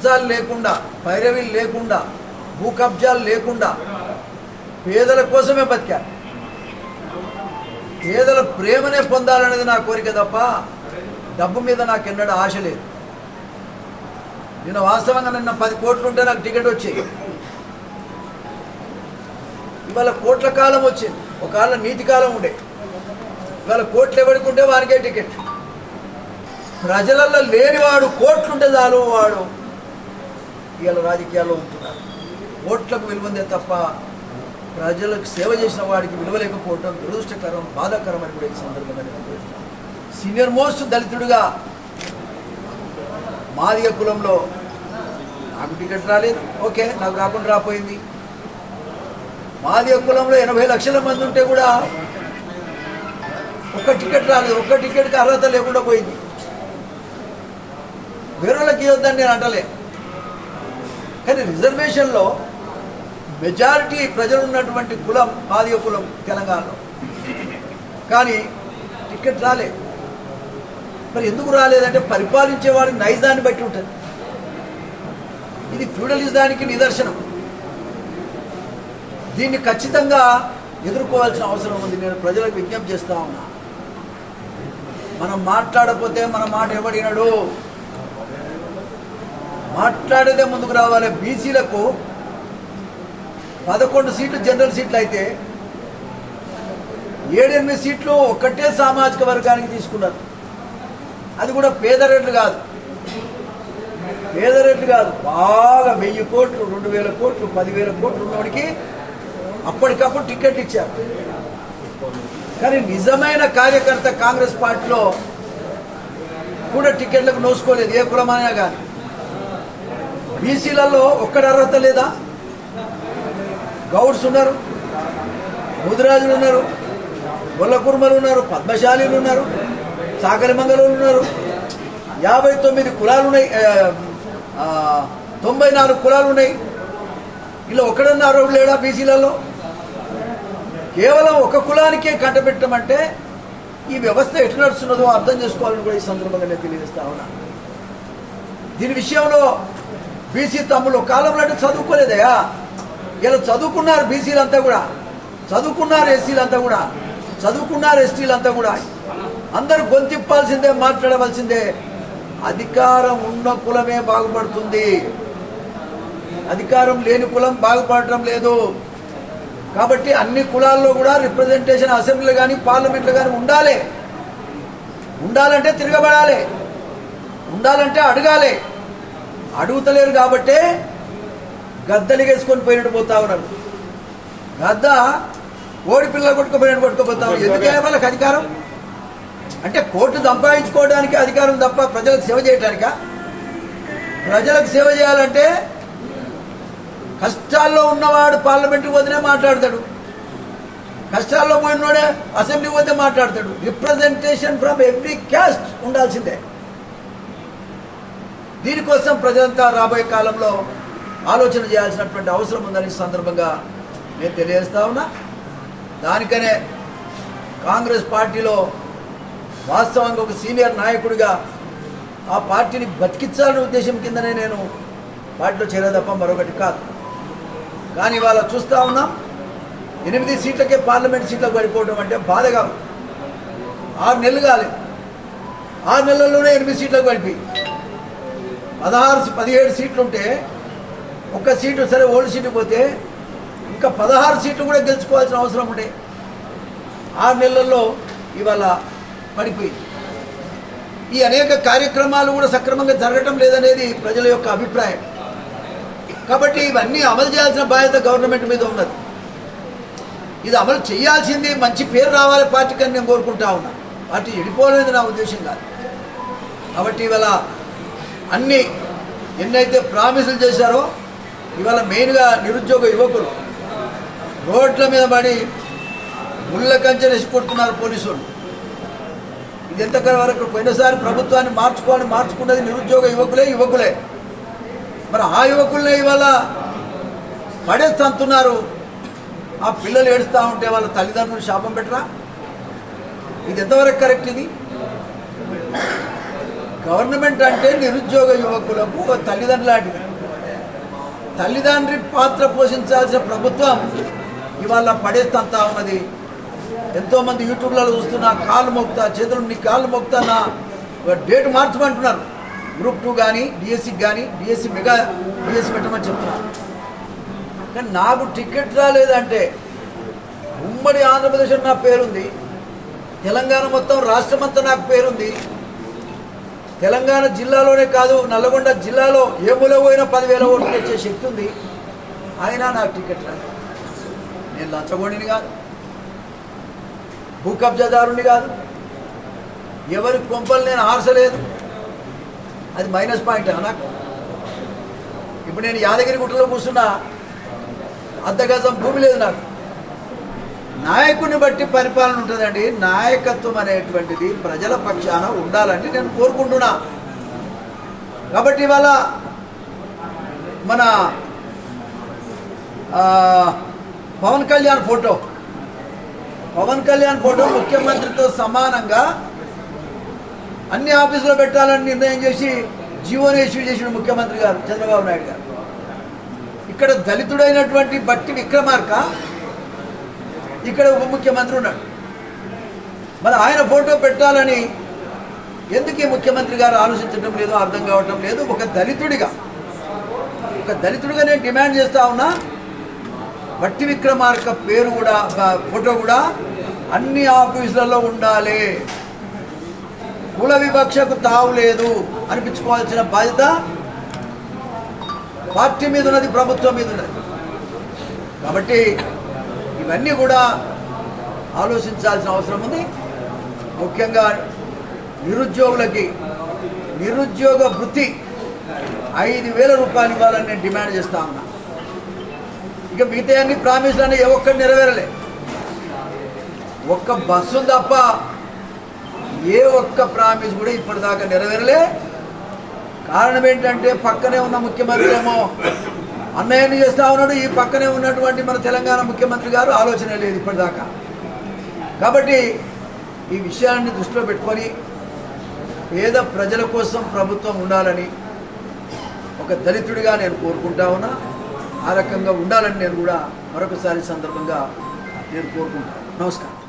కబ్జాలు లేకుండా పైరవీలు లేకుండా భూ కబ్జాలు లేకుండా పేదల కోసమే బతికారు పేదల ప్రేమనే పొందాలనేది నా కోరిక తప్ప డబ్బు మీద నాకు ఎన్నడూ ఆశ లేదు. నేను వాస్తవంగా నిన్న పది కోట్లు ఉంటే నాకు టికెట్ వచ్చేది. ఇవాళ కోట్ల కాలం వచ్చింది. ఒకవేళ నీతి కాలం ఉండే. ఇవాళ కోట్లు ఎవరికి ఉంటే వారికే టికెట్. ప్రజలలో లేనివాడు కోట్లుంటే చాలు వాడు. ఇవాళ రాజకీయాల్లో ఉంటున్నారు. ఓట్లకు విలువందే తప్ప ప్రజలకు సేవ చేసిన వాడికి విలువ లేకపోవడం దురదృష్టకరం బాధాకరం అని కూడా ఈ సందర్భంగా నేను సీనియర్ మోస్ట్ దళితుడిగా మాదిగ కులంలో నాకు టికెట్ రాలేదు. ఓకే నాకు రాకుండా రాపోయింది. మాదిగ కులంలో ఎనభై లక్షల మంది ఉంటే కూడా ఒక్క టికెట్ రాలేదు. ఒక్క టికెట్కి అర్హత లేకుండా పోయింది. వేరే వాళ్ళకి ఇవ్వద్దని నేను అంటలే. కానీ రిజర్వేషన్లో మెజారిటీ ప్రజలు ఉన్నటువంటి కులం మాదిగ కులం తెలంగాణలో. కానీ టికెట్ రాలేదు. మరి ఎందుకు రాలేదంటే పరిపాలించేవాడి నైజాన్ని బట్టి ఉంటుంది. ఇది ఫ్యూడలిజానికి నిదర్శనం. దీన్ని ఖచ్చితంగా ఎదుర్కోవాల్సిన అవసరం ఉంది. నేను ప్రజలకు విజ్ఞప్తి చేస్తా ఉన్నా. మనం మాట్లాడకపోతే మన మాట ఎవడినడు? మాట్లాడేదే ముందుకు రావాలి. బీసీలకు పదకొండు సీట్లు జనరల్ సీట్లు అయితే ఏడెనిమిది సీట్లు ఒక్కటే సామాజిక వర్గానికి తీసుకున్నారు. అది కూడా పేదరెడ్లు కాదు. పేదరెడ్లు కాదు. బాగా వెయ్యి కోట్లు రెండు వేల కోట్లు పదివేల కోట్లు ఉన్నవాడికి అప్పటికప్పుడు టికెట్ ఇచ్చారు. కానీ నిజమైన కార్యకర్త కాంగ్రెస్ పార్టీలో కూడా టికెట్లకు నోసుకోలేదు. ఏ కులమైనా కానీ. బీసీలలో ఒక్కడి అర్హత లేదా? గౌడ్స్ ఉన్నారు ముదిరాజులు ఉన్నారు గొల్లకుర్మలు ఉన్నారు పద్మశాలీలు ఉన్నారు సాగరి మంగళూరు ఉన్నారు. యాభై తొమ్మిది కులాలు ఉన్నాయి తొంభై నాలుగు కులాలు ఉన్నాయి ఇలా ఒక్కడన్నా అర్హుడు లేడా బీసీలలో? కేవలం ఒక కులానికే కట్టబెట్టమంటే ఈ వ్యవస్థ ఎటు నడుస్తున్నదో అర్థం చేసుకోవాలని కూడా ఈ సందర్భంగా నేను తెలియజేస్తా ఉన్నా. దీని విషయంలో బీసీ తమ్ముళ్ళు కాలంలో అంటే చదువుకోలేదయా ఇలా చదువుకున్నారు బీసీలు అంతా కూడా. చదువుకున్నారు ఎస్సీలు అంతా కూడా. చదువుకున్నారు ఎస్టీలు అంతా కూడా. అందరూ గొంతిప్పాల్సిందే మాట్లాడవలసిందే. అధికారం ఉన్న కులమే బాగుపడుతుంది. అధికారం లేని కులం బాగుపడటం లేదు. కాబట్టి అన్ని కులాల్లో కూడా రిప్రజెంటేషన్ అసెంబ్లీలు కానీ పార్లమెంట్లో కానీ ఉండాలి. ఉండాలంటే తిరగబడాలి. ఉండాలంటే అడగాలి. అడుగుతలేరు కాబట్టే గద్దలిగేసుకొని పోయినట్టు పోతా ఉన్నారు. గద్ద కోడి పిల్లలు కొట్టుకుపోయినట్టు కొట్టుకుపోతా ఉన్నారు. ఎందుకే వాళ్ళకి అధికారం? అంటే కోర్టు సంపాదించుకోవడానికి అధికారం తప్ప ప్రజలకు సేవ చేయటానిక? ప్రజలకు సేవ చేయాలంటే కష్టాల్లో ఉన్నవాడు పార్లమెంట్కి పోతేనే మాట్లాడతాడు. కష్టాల్లో పోయినోడే అసెంబ్లీకి పోతే మాట్లాడతాడు. రిప్రజెంటేషన్ ఫ్రమ్ ఎవ్రీ క్యాస్ట్ ఉండాల్సిందే. దీనికోసం ప్రజలంతా రాబోయే కాలంలో ఆలోచన చేయాల్సినటువంటి అవసరం ఉందని సందర్భంగా నేను తెలియజేస్తా ఉన్నా. దానికనే కాంగ్రెస్ పార్టీలో వాస్తవంగా ఒక సీనియర్ నాయకుడిగా ఆ పార్టీని బతికించాలనే ఉద్దేశం కిందనే నేను పార్టీలో చేరే తప్ప మరొకటి కాదు. కానీ ఇవాళ చూస్తూ ఉన్నాం ఎనిమిది సీట్లకే పార్లమెంట్ సీట్లకు పడిపోవడం అంటే బాధగా ఆరు నెలలు కాలేదు. ఆరు నెలల్లోనే ఎనిమిది సీట్లకు పడిపోయి పదహారు పదిహేడు సీట్లు ఉంటే ఒక్క సీటు సరే ఓల్డ్ సీటు పోతే ఇంకా పదహారు సీట్లు కూడా గెలుచుకోవాల్సిన అవసరం ఉండే ఆరు నెలల్లో ఇవాళ పడిపోయింది. ఈ అనేక కార్యక్రమాలు కూడా సక్రమంగా జరగటం లేదనేది ప్రజల యొక్క అభిప్రాయం. కాబట్టి ఇవన్నీ అమలు చేయాల్సిన బాధ్యత గవర్నమెంట్ మీద ఉన్నది. ఇది అమలు చేయాల్సింది మంచి పేరు రావాలి పార్టీకి అని నేను కోరుకుంటా ఉన్నా. పార్టీ చెడిపోలేదు నా ఉద్దేశం కాదు. కాబట్టి ఇవాళ అన్ని ఎన్నైతే ప్రామిసులు చేశారో ఇవాళ మెయిన్గా నిరుద్యోగ యువకులు రోడ్ల మీద పడి ముళ్ళ కంచెలు కొడుతున్నారు పోలీసులు. ఇది ఎంత వరకు పోయినసారి ప్రభుత్వాన్ని మార్చుకోవాలని మార్చుకున్నది నిరుద్యోగ యువకులే యువకులే. మరి ఆ యువకులనే ఇవాళ పడేస్తంతున్నారు. ఆ పిల్లలు ఏడుస్తూ ఉంటే వాళ్ళ తల్లిదండ్రులు శాపం పెట్టరా? ఇది ఎంతవరకు కరెక్ట్ ఇది? గవర్నమెంట్ అంటే నిరుద్యోగ యువకులకు తల్లిదండ్రులాంటిది తల్లిదండ్రి పాత్ర పోషించాల్సిన ప్రభుత్వం ఇవాళ పడేస్తంతా ఉన్నది. ఎంతోమంది యూట్యూబ్లలో చూస్తున్నా కాళ్ళు మోపుతా చేతులు నీ కాళ్ళు మోపుతా నా ఒక డేట్ మార్చమంటున్నారు. గ్రూప్ టూ కానీ డిఎస్సికి కానీ డిఎస్సి మెగా డిఎస్సి పెట్టమని చెప్తున్నారు. కానీ నాకు టికెట్ రాలేదంటే ఉమ్మడి ఆంధ్రప్రదేశ్ నా పేరుంది. తెలంగాణ మొత్తం రాష్ట్రమంతా నాకు పేరుంది. తెలంగాణ జిల్లాలోనే కాదు నల్లగొండ జిల్లాలో ఏ మూల పోయినా పదివేల ఓట్లు తెచ్చే శక్తి ఉంది. అయినా నాకు టికెట్ రాదు. నేను లంచగొండిని కాదు. భూ కబ్జాదారుని కాదు. ఎవరి కొంపలు నేను ఆర్చలేదు. అది మైనస్ పాయింట్ నాకు? ఇప్పుడు నేను యాదగిరి గుట్టలో కూర్చున్నా అర్ధగజం భూమి లేదు నాకు. నాయకుని బట్టి పరిపాలన ఉంటుందండి. నాయకత్వం అనేటువంటిది ప్రజల పక్షాన ఉండాలని నేను కోరుకుంటున్నా. కాబట్టి ఇవాళ మన పవన్ కళ్యాణ్ ఫోటో. పవన్ కళ్యాణ్ ఫోటో ముఖ్యమంత్రితో సమానంగా అన్ని ఆఫీసులో పెట్టాలని నిర్ణయం చేసి జీవోని ఇష్యూ చేసిన ముఖ్యమంత్రి గారు చంద్రబాబు నాయుడు గారు. ఇక్కడ దళితుడైనటువంటి బట్టి విక్రమార్క ఇక్కడ ఉప ముఖ్యమంత్రి ఉన్నాడు. మరి ఆయన ఫోటో పెట్టాలని ఎందుకు ముఖ్యమంత్రి గారు ఆలోచించడం లేదో అర్థం కావటం లేదు? ఒక దళితుడిగా. ఒక దళితుడిగా నేను డిమాండ్ చేస్తా ఉన్నా భట్టి విక్రమార్క పేరు కూడా ఫోటో కూడా అన్ని ఆఫీసులలో ఉండాలి. కుల వివక్షకు తావు లేదు అనిపించుకోవాల్సిన బాధ్యత పార్టీ మీద ఉన్నది ప్రభుత్వం మీద ఉన్నది. కాబట్టి ఇవన్నీ కూడా ఆలోచించాల్సిన అవసరం ఉంది. ముఖ్యంగా నిరుద్యోగులకి నిరుద్యోగ వృత్తి ఐదు వేల రూపాయలు ఇవ్వాలని నేను డిమాండ్ చేస్తా ఉన్నా. ఇక మిగతా అన్ని ప్రామిస్లన్నీ ఏ ఒక్కటి నెరవేరలే. ఒక్క బస్సు తప్ప ఏ ఒక్క ప్రామిస్ కూడా ఇప్పటిదాకా నెరవేరలే. కారణం ఏంటంటే పక్కనే ఉన్న ముఖ్యమంత్రి ఏమో అన్నయ్యని చేస్తా ఉన్నాడు ఈ పక్కనే ఉన్నటువంటి మన తెలంగాణ ముఖ్యమంత్రి గారు ఆలోచన లేదు ఇప్పటిదాకా. కాబట్టి ఈ విషయాన్ని దృష్టిలో పెట్టుకొని పేద ప్రజల కోసం ప్రభుత్వం ఉండాలని ఒక దళితుడిగా నేను కోరుకుంటా ఉన్నా ఆ రకంగా ఉండాలని నేను కూడా మరొకసారి సందర్భంగా నేను కోరుకుంటాను నమస్కారం.